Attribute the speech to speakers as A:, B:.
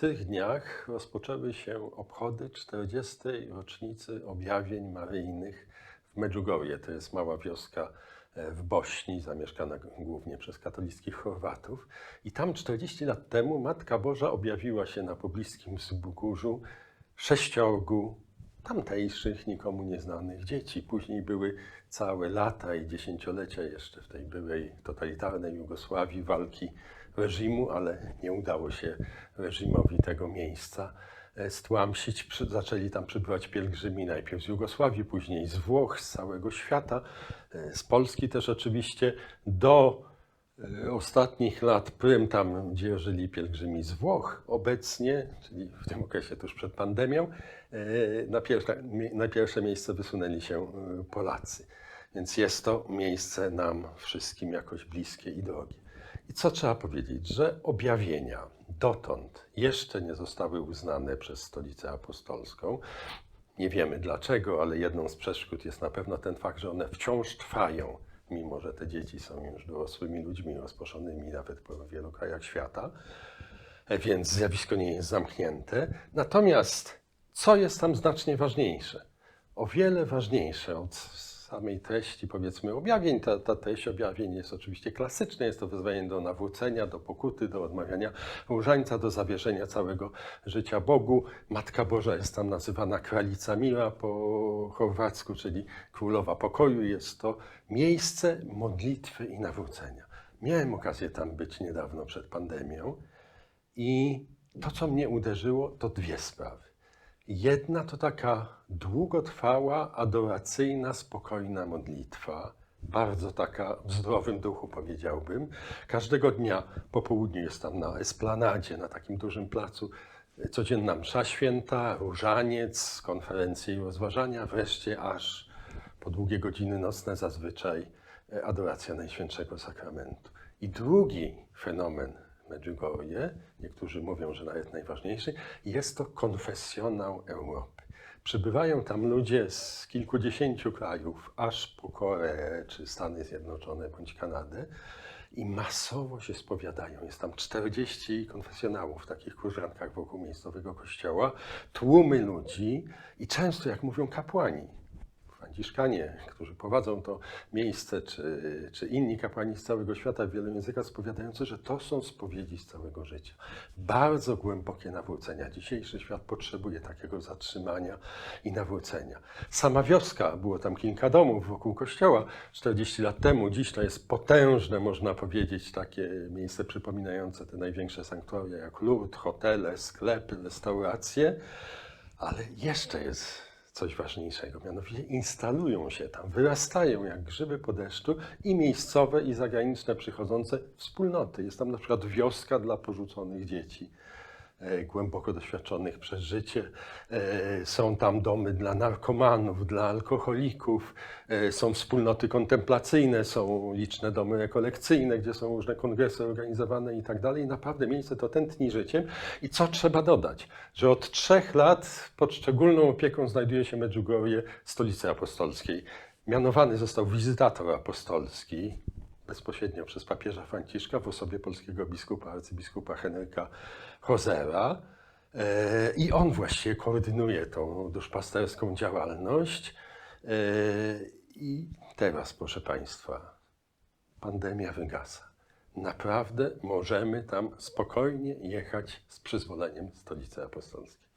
A: tych dniach rozpoczęły się obchody 40. rocznicy objawień maryjnych w Medjugorje. To jest mała wioska e, w Bośni, zamieszkana głównie przez katolickich Chorwatów. I tam 40 lat temu Matka Boża objawiła się na pobliskim Zbugórzu sześciorgu tamtejszych, nikomu nieznanych dzieci. Później były całe lata i dziesięciolecia jeszcze w tej byłej totalitarnej Jugosławii walki reżimu, ale nie udało się reżimowi tego miejsca e, stłamsić. Zaczęli tam przybywać pielgrzymi najpierw z Jugosławii, później z Włoch, z całego świata, e, z Polski też oczywiście, do ostatnich lat prym tam, gdzie żyli pielgrzymi z Włoch, obecnie, czyli w tym okresie tuż przed pandemią, e, na pierwsze, na pierwsze miejsce wysunęli się e, Polacy. Więc jest to miejsce nam wszystkim jakoś bliskie i drogie. I co trzeba powiedzieć, że objawienia dotąd jeszcze nie zostały uznane przez Stolicę Apostolską. Nie wiemy dlaczego, ale jedną z przeszkód jest na pewno ten fakt, że one wciąż trwają, mimo że te dzieci są już dorosłymi ludźmi rozproszonymi nawet po wielu krajach świata, E, więc zjawisko nie jest zamknięte. Natomiast co jest tam znacznie ważniejsze? O wiele ważniejsze od samej treści, powiedzmy, objawień. Ta, ta treść objawień jest oczywiście klasyczna. Jest to wezwanie do nawrócenia, do pokuty, do odmawiania różańca, do zawierzenia całego życia Bogu. Matka Boża jest tam nazywana Kralica Mira po chorwacku, czyli Królowa Pokoju. Jest to miejsce modlitwy i nawrócenia. Miałem okazję tam być niedawno przed pandemią i to, co mnie uderzyło, to dwie sprawy. Jedna to taka długotrwała, adoracyjna, spokojna modlitwa, bardzo taka w zdrowym duchu powiedziałbym. Każdego dnia po południu jest tam na esplanadzie, na takim dużym placu codzienna msza święta, różaniec, konferencje i rozważania, wreszcie aż po długie godziny nocne zazwyczaj e, adoracja Najświętszego Sakramentu. I drugi fenomen Medjugorje, niektórzy mówią, że nawet najważniejszy, jest to konfesjonał Europy. Przybywają tam ludzie z kilkudziesięciu krajów, aż po Koreę, czy Stany Zjednoczone, bądź Kanadę i masowo się spowiadają. Jest tam 40 konfesjonałów w takich krużankach wokół miejscowego kościoła, tłumy ludzi i często, jak mówią kapłani, Franciszkanie, którzy prowadzą to miejsce, czy, czy inni kapłani z całego świata w wielu językach spowiadający, że to są spowiedzi z całego życia. Bardzo głębokie nawrócenia. Dzisiejszy świat potrzebuje takiego zatrzymania i nawrócenia. Sama wioska, było tam kilka domów wokół kościoła 40 lat temu. Dziś to jest potężne, można powiedzieć, takie miejsce przypominające te największe sanktuaria jak Lourdes, hotele, sklepy, restauracje. Ale jeszcze jest coś ważniejszego, mianowicie instalują się tam, wyrastają jak grzyby po deszczu i miejscowe, i zagraniczne przychodzące wspólnoty. Jest tam na przykład wioska dla porzuconych dzieci, głęboko doświadczonych przez życie. E, Są tam domy dla narkomanów, dla alkoholików, e, są wspólnoty kontemplacyjne, są liczne domy rekolekcyjne, gdzie są różne kongresy organizowane i tak dalej. Naprawdę miejsce to tętni życiem. I co trzeba dodać? Że od trzech lat pod szczególną opieką znajduje się Medjugorje, stolicy apostolskiej. Mianowany został wizytator apostolski, bezpośrednio przez papieża Franciszka w osobie polskiego biskupa, arcybiskupa Henryka Hozera. E, I on właściwie koordynuje tą duszpasterską działalność. E, I teraz, proszę Państwa, pandemia wygasa. Naprawdę możemy tam spokojnie jechać z przyzwoleniem stolicy apostolskiej.